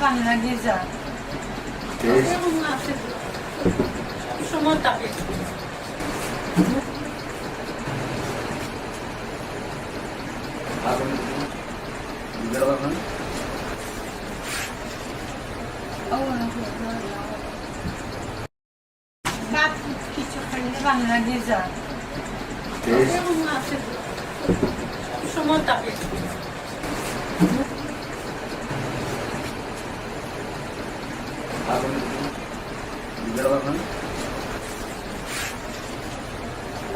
Panie na gnieździe. Szumota. Kapki ściągane na gnieździe. Szumota.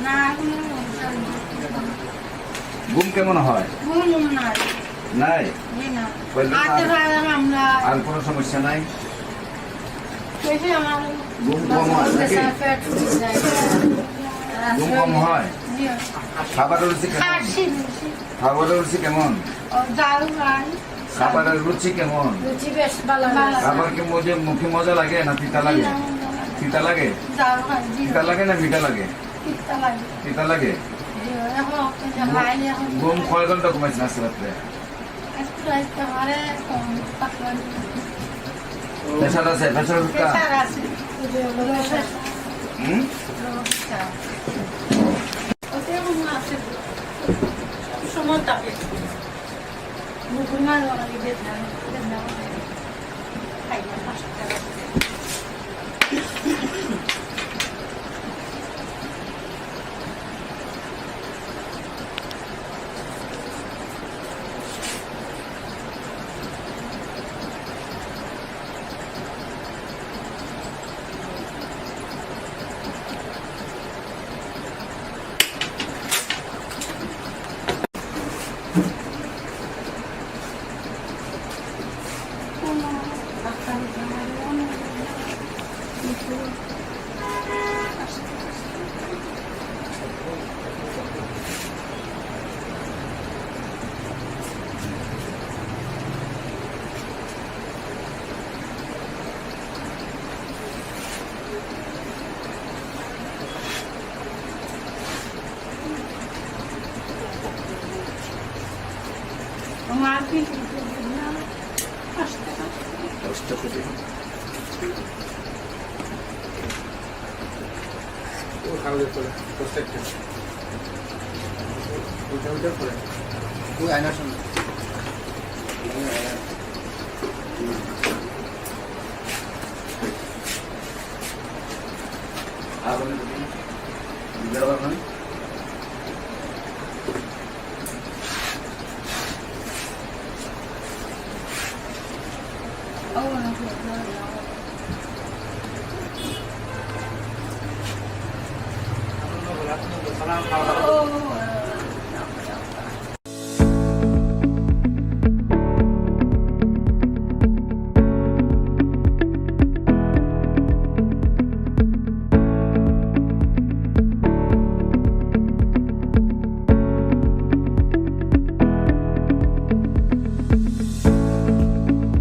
না কোনো সমস্যা নেই। ঘুম কেমন হয়? নাই? আর কোনো সমস্যা নাই? ঘুম কম হয় ঘুম কম হয়? খাবারের রুচি কেমন? খাবারের রুচি কেমন? খাবারের রুচি কেমন? রুচি বেশ ভালো খাবার কি মজে মুখে মজা লাগে না তিতা লাগে? তিতা লাগে? তিতা লাগে না মিঠা লাগে? তিতা লাগে। ঘুম কয় ঘণ্টা ঘুমাইছেন আজকে রাত্রে? প্রেশার আছে? প্রেশার আছে? হুম? সময় থাকে লাগে বেদনা বেদনা ওই আয়নার সামনে আর কোনো বুঝতে পারবেন সালাম খাওয়া দাওয়া